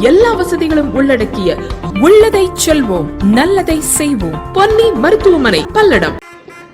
எல்லா வசதிகளும் உள்ளடக்கிய உள்ளதை செல்வோம் நல்லதை செய்வோம். பொன்னி மருத்துவமனை பல்லடம்.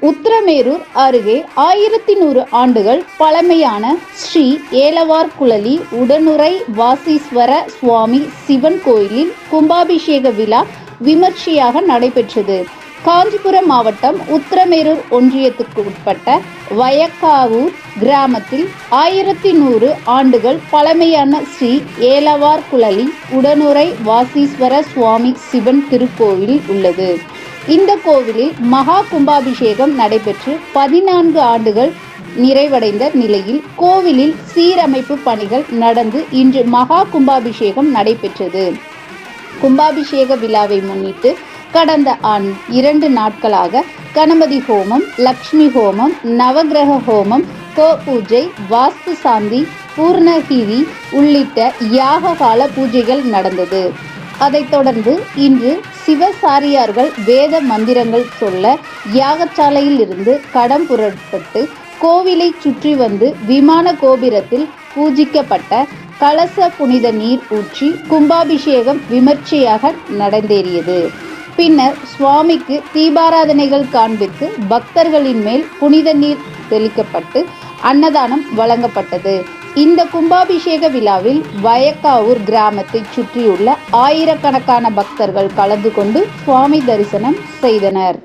உத்திரமேரூர் அருகே ஆயிரத்தி நூறு ஆண்டுகள் பழமையான ஸ்ரீ ஏலவார் குழலி உடனுரை வாசீஸ்வர சுவாமி சிவன் கோயிலில் கும்பாபிஷேக விழா விமர்சையாக நடைபெற்றது. காஞ்சிபுரம் மாவட்டம் உத்திரமேரூர் ஒன்றியத்துக்கு உட்பட்ட வயக்காவூர் கிராமத்தில் ஆயிரத்தி நூறு ஆண்டுகள் பழமையான ஸ்ரீ ஏலவார் குழலி உடனுரை வாசீஸ்வர சுவாமி சிவன் திருக்கோவில் உள்ளது. இந்த கோவிலில் மகா கும்பாபிஷேகம் நடைபெற்று பதினான்கு ஆண்டுகள் நிறைவடைந்த நிலையில் கோவிலில் சீரமைப்பு பணிகள் நடந்து இன்று மகா கும்பாபிஷேகம் நடைபெற்றது. கும்பாபிஷேக விழாவை முன்னிட்டு கடந்த ஆண் இரண்டு நாட்களாக கணபதி ஹோமம் லக்ஷ்மி ஹோமம் நவகிரக ஹோமம் கோ பூஜை வாஸ்து சாந்தி பூர்ணகிரி உள்ளிட்ட யாக கால பூஜைகள் நடந்தது. அதைத் தொடர்ந்து இன்று சிவசாரியார்கள் வேத மந்திரங்கள் சொல்ல யாகசாலையில் இருந்து கடம் புறப்பட்டு கோவிலை சுற்றி வந்து விமான கோபுரத்தில் பூஜிக்கப்பட்ட கலச புனித நீர் ஊற்றி கும்பாபிஷேகம் விமர்சையாக நடந்தேறியது. பின்னர் சுவாமிக்கு தீபாராதனைகள் காண்பித்து பக்தர்களின் மேல் புனித நீர் தெளிக்கப்பட்டு அன்னதானம் வழங்கப்பட்டது. இந்த கும்பாபிஷேக விழாவில் வயக்காவூர் கிராமத்தைச் சுற்றியுள்ள ஆயிரக்கணக்கான பக்தர்கள் கலந்து கொண்டு சுவாமி தரிசனம் செய்தனர்.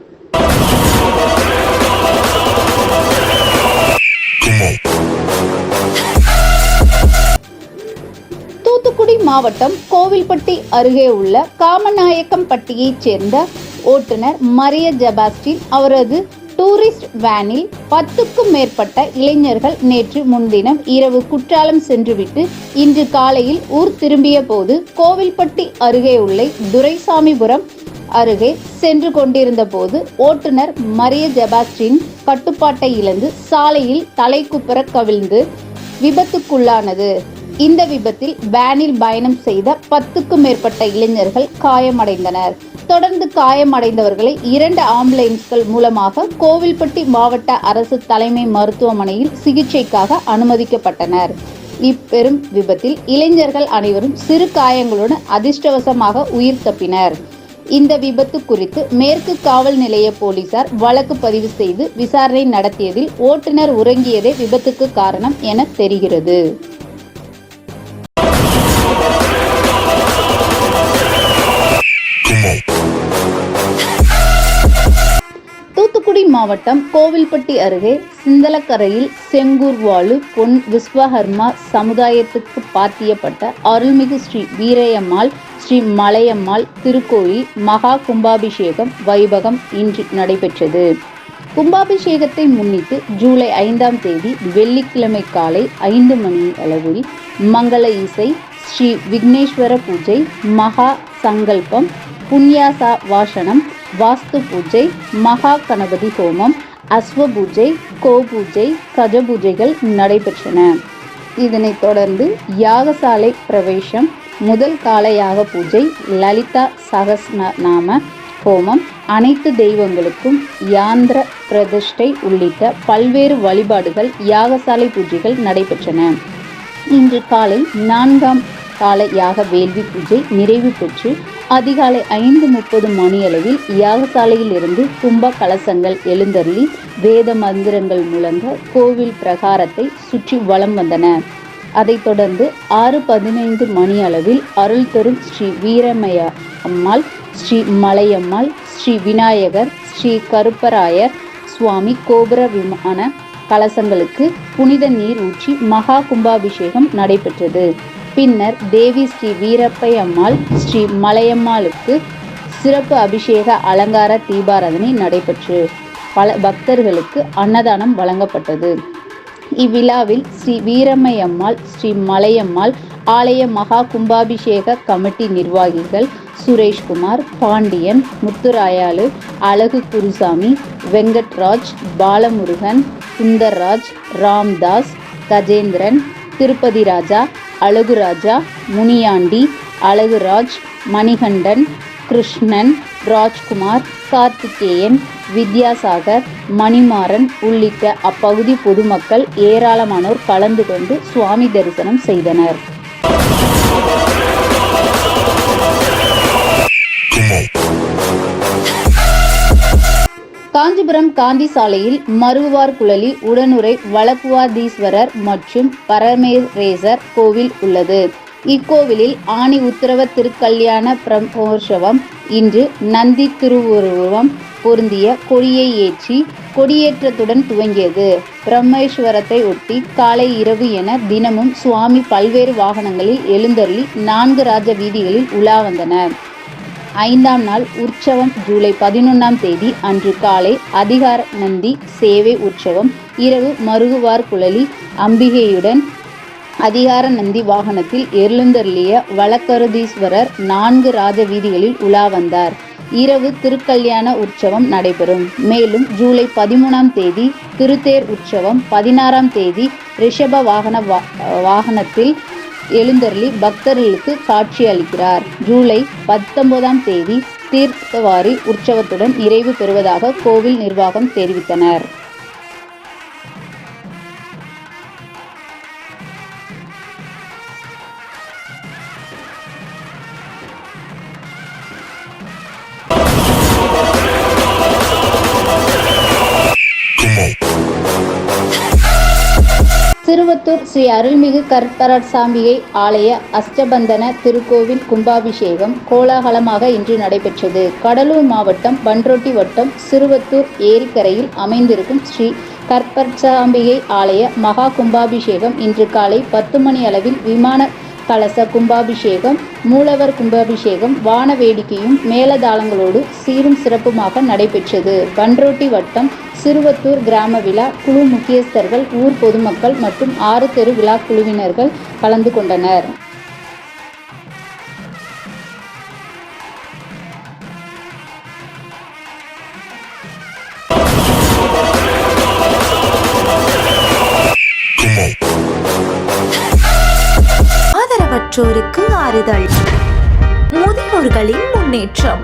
மாவட்டம் கோவில்பட்டி அருகே உள்ள காமநாயக்கம்பட்டியைச் சேர்ந்த ஓட்டுநர் மரிய ஜபாஸ்டின் அவரது டூரிஸ்ட் வேனில் பத்துக்கும் மேற்பட்ட இளைஞர்கள் நேற்று முன்தினம் இரவு குற்றாலம் சென்றுவிட்டு இன்று காலையில் ஊர் திரும்பிய போது கோவில்பட்டி அருகே உள்ள துரைசாமிபுரம் அருகே சென்று கொண்டிருந்த போது ஓட்டுநர் மரிய ஜபாஸ்டின் கட்டுப்பாட்டை இழந்து சாலையில் தலைக்குப்புற கவிழ்ந்து விபத்துக்குள்ளானது. இந்த விபத்தில் வேனில் பயணம் செய்த பத்துக்கும் மேற்பட்ட இளைஞர்கள் காயமடைந்தனர். தொடர்ந்து காயமடைந்தவர்களை இரண்டு ஆம்புலன்ஸ்கள் மூலமாக கோவில்பட்டி மாவட்ட அரசு தலைமை மருத்துவமனையில் சிகிச்சைக்காக அனுமதிக்கப்பட்டனர். இப்பெரும் விபத்தில் இளைஞர்கள் அனைவரும் சிறு காயங்களுடன் அதிர்ஷ்டவசமாக உயிர் தப்பினர். இந்த விபத்து குறித்து மேற்கு காவல் நிலைய போலீசார் வழக்கு பதிவு செய்து விசாரணை நடத்தியதில் ஓட்டுநர் உறங்கியதே விபத்துக்கு காரணம் என தெரிகிறது. மாவட்டம் கோவில்பட்டி அருகே சிந்தலக்கரையில் செங்கூர் வாழு பொன் விஸ்வகர்மா சமுதாயத்துக்கு பாத்தியப்பட்ட அருள்மிகு ஸ்ரீ வீரயம்மாள் ஸ்ரீ மலையம்மாள் திருக்கோயில் மகா கும்பாபிஷேகம் வைபகம் இன்று நடைபெற்றது. கும்பாபிஷேகத்தை முன்னிட்டு ஜூலை ஐந்தாம் தேதி வெள்ளிக்கிழமை காலை ஐந்து மணி அளவில் மங்கள இசை ஸ்ரீ விக்னேஸ்வர பூஜை மகா சங்கல்பம் புண்ணியாசா வாசனம் வாஸ்து பூஜை மகா கணபதி ஹோமம் அஸ்வ பூஜை கோ பூஜை கஜ பூஜைகள் நடைபெற்றன. இதனைத் தொடர்ந்து யாகசாலை பிரவேசம் முதல் கால யாக பூஜை லலிதா சகஸ்நாம ஹோமம் அனைத்து தெய்வங்களுக்கும் யாந்திர பிரதிஷ்டை உள்ளிட்ட பல்வேறு வழிபாடுகள் யாகசாலை பூஜைகள் நடைபெற்றன. இன்று காலை நான்காம் கால யாக வேள்வி பூஜை நிறைவு பெற்று அதிகாலை ஐந்து முப்பது மணியளவில் யாகசாலையில் இருந்து கும்ப கலசங்கள் எழுந்தருளி வேத மந்திரங்கள் முழங்க கோவில் பிரகாரத்தை சுற்றி வலம் வந்தன. அதைத் தொடர்ந்து ஆறு பதினைந்து மணி அளவில் அருள் தரும் ஸ்ரீ வீரமய அம்மாள் ஸ்ரீ மலையம்மாள் ஸ்ரீ விநாயகர் ஸ்ரீ கருப்பராயர் சுவாமி கோபுர விமான கலசங்களுக்கு புனித நீர் ஊற்றி மகா கும்பாபிஷேகம் நடைபெற்றது. பின்னர் தேவி ஸ்ரீ வீரப்பை அம்மாள் ஸ்ரீ மலையம்மாளுக்கு சிறப்பு அபிஷேக அலங்கார தீபாராதனை நடைபெற்று பல பக்தர்களுக்கு அன்னதானம் வழங்கப்பட்டது. இவ்விழாவில் ஸ்ரீ வீரம்மையம்மாள் ஸ்ரீ மலையம்மாள் ஆலய மகா கும்பாபிஷேக கமிட்டி நிர்வாகிகள் சுரேஷ்குமார் பாண்டியன் முத்துராயாலு அழகு குருசாமி வெங்கட்ராஜ் பாலமுருகன் சுந்தர்ராஜ் ராம்தாஸ் கஜேந்திரன் திருப்பதி ராஜா அழகுராஜா முனியாண்டி அழகுராஜ் மணிகண்டன் கிருஷ்ணன் ராஜ்குமார் கார்த்திகேயன் வித்யாசாகர் மணிமாறன் உள்ளிட்ட அப்பகுதி பொதுமக்கள் ஏராளமானோர் கலந்து கொண்டு சுவாமி தரிசனம் செய்தனர். காஞ்சிபுரம் காந்தி சாலையில் மருவார் குழலி உடனுரை வழக்குவாதீஸ்வரர் மற்றும் பரமேரேசர் கோவில் உள்ளது. இக்கோவிலில் ஆணி உத்தரவ திருக்கல்யாண பிரமோற்சவம் இன்று நந்தி திருவுருவம் பொருந்திய கொடியை ஏற்றி கொடியேற்றத்துடன் துவங்கியது. பிரம்மேஸ்வரத்தை ஒட்டி காலை இரவு என தினமும் சுவாமி பல்வேறு வாகனங்களில் எழுந்தருளி நான்கு ராஜ வீதிகளில் உலா வந்தனர். ஐந்தாம் நாள் உற்சவம் ஜூலை பதினொன்றாம் தேதி அன்று காலை அதிகார நந்தி சேவை உற்சவம் இரவு மருகுவார் குழலி அம்பிகையுடன் அதிகார நந்தி வாகனத்தில் எழுந்தருளிய வழக்கருதீஸ்வரர் நான்கு ராஜ வீதிகளில் உலா வந்தார். இரவு திருக்கல்யாண உற்சவம் நடைபெறும். மேலும் ஜூலை பதிமூணாம் தேதி திருத்தேர் உற்சவம் பதினாறாம் தேதி ரிஷப வாகன வா- வாகனத்தில் எழுந்தருளி பக்தர்களுக்கு காட்சி அளிக்கிறார். ஜூலை பத்தொன்பதாம் தேதி தீர்த்தவாரி உற்சவத்துடன் நிறைவு பெறுவதாக கோவில் நிர்வாகம் தெரிவித்தனர். சிறுவத்தூர் ஸ்ரீ அருள்மிகு கற்பரசாம்பிகை ஆலய அஷ்டபந்தன திருக்கோவில் கும்பாபிஷேகம் கோலாகலமாக இன்று நடைபெற்றது. கடலூர் மாவட்டம் பன்ருட்டி வட்டம் சிறுவத்தூர் ஏரிக்கரையில் அமைந்திருக்கும் ஸ்ரீ கற்பரசாம்பிகை ஆலய மகா கும்பாபிஷேகம் இன்று காலை பத்து மணி அளவில் விமான கலச கும்பாபிஷேகம் மூலவர் கும்பாபிஷேகம் வான வேடிக்கையும் மேலதாளங்களோடு சீரும் சிறப்புமாக நடைபெற்றது. பன்ருட்டி வட்டம் சிறுவத்தூர் கிராம விழா குழு முக்கியஸ்தர்கள் ஊர் பொதுமக்கள் மற்றும் ஆறு தெரு விழா குழுவினர்கள் கலந்து கொண்டனர். ஆதரவற்றோருக்கு ஆறுதல். முதியோர்களின் முன்னேற்றம்.